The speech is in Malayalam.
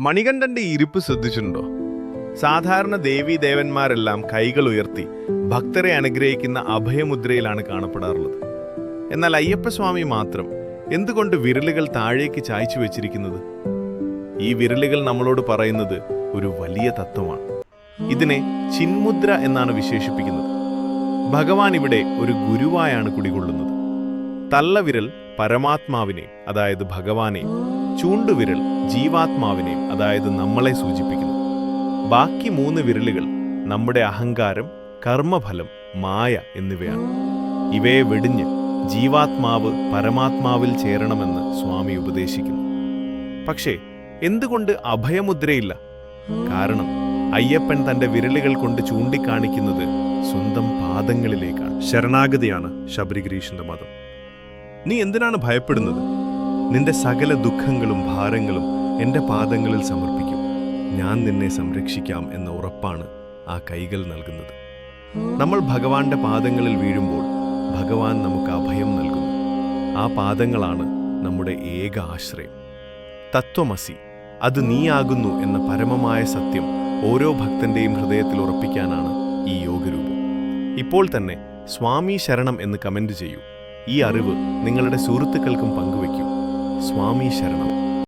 മണികണ്ഠന്റെ ഇരിപ്പ് ശ്രദ്ധിച്ചിട്ടുണ്ടോ? സാധാരണ ദേവീ ദേവന്മാരെല്ലാം കൈകൾ ഉയർത്തി ഭക്തരെ അനുഗ്രഹിക്കുന്ന അഭയമുദ്രയിലാണ് കാണപ്പെടാറുള്ളത്. എന്നാൽ അയ്യപ്പസ്വാമി മാത്രം എന്തുകൊണ്ട് വിരലുകൾ താഴേക്ക് ചായ്ച്ചു വെച്ചിരിക്കുന്നത്? ഈ വിരലുകൾ നമ്മളോട് പറയുന്നത് ഒരു വലിയ തത്വമാണ്. ഇതിനെ ചിന്മുദ്ര എന്നാണ് വിശേഷിപ്പിക്കുന്നത്. ഭഗവാൻ ഇവിടെ ഒരു ഗുരുവായാണ് കുടികൊള്ളുന്നത്. തള്ളവിരൽ പരമാത്മാവിനെ അതായത് ഭഗവാനെ ചൂണ്ടുവിരൽ ജീവാത്മാവിനെ അതായത് നമ്മളെ സൂചിപ്പിക്കുന്നു. ബാക്കി മൂന്ന് വിരലുകൾ നമ്മുടെ അഹങ്കാരം കർമ്മഫലം മായ എന്നിവയാണ്. ഇവയെ വെടിഞ്ഞ് ജീവാത്മാവ് പരമാത്മാവിൽ ചേരണമെന്ന് സ്വാമി ഉപദേശിക്കുന്നു. പക്ഷേ എന്തുകൊണ്ട് അഭയമുദ്രയില്ല? കാരണം അയ്യപ്പൻ തന്റെ വിരലുകൾ കൊണ്ട് ചൂണ്ടിക്കാണിക്കുന്നത് സ്വന്തം പാദങ്ങളിലേക്കാണ്. ശരണാഗതിയാണ് ശബരിഗിരീഷിന്റെ മതം. നീ എന്തിനാണ് ഭയപ്പെടുന്നത്? നിന്റെ സകല ദുഃഖങ്ങളും ഭാരങ്ങളും എന്റെ പാദങ്ങളിൽ സമർപ്പിക്കും. ഞാൻ നിന്നെ സംരക്ഷിക്കാം എന്ന ഉറപ്പാണ് ആ കൈകൾ നൽകുന്നത്. നമ്മൾ ഭഗവാന്റെ പാദങ്ങളിൽ വീഴുമ്പോൾ ഭഗവാൻ നമുക്ക് അഭയം നൽകുന്നു. ആ പാദങ്ങളാണ് നമ്മുടെ ഏക ആശ്രയം. തത്വമസി അത് നീയാകുന്നു എന്ന പരമമായ സത്യം ഓരോ ഭക്തന്റെയും ഹൃദയത്തിൽ ഉറപ്പിക്കാനാണ് ഈ യോഗരൂപം. ഇപ്പോൾ തന്നെ സ്വാമി ശരണം എന്ന് കമന്റ് ചെയ്യൂ. ഈ അറിവ് നിങ്ങളുടെ സുഹൃത്തുക്കൾക്കും പങ്കുവയ്ക്കൂ. സ്വാമി ശരണം.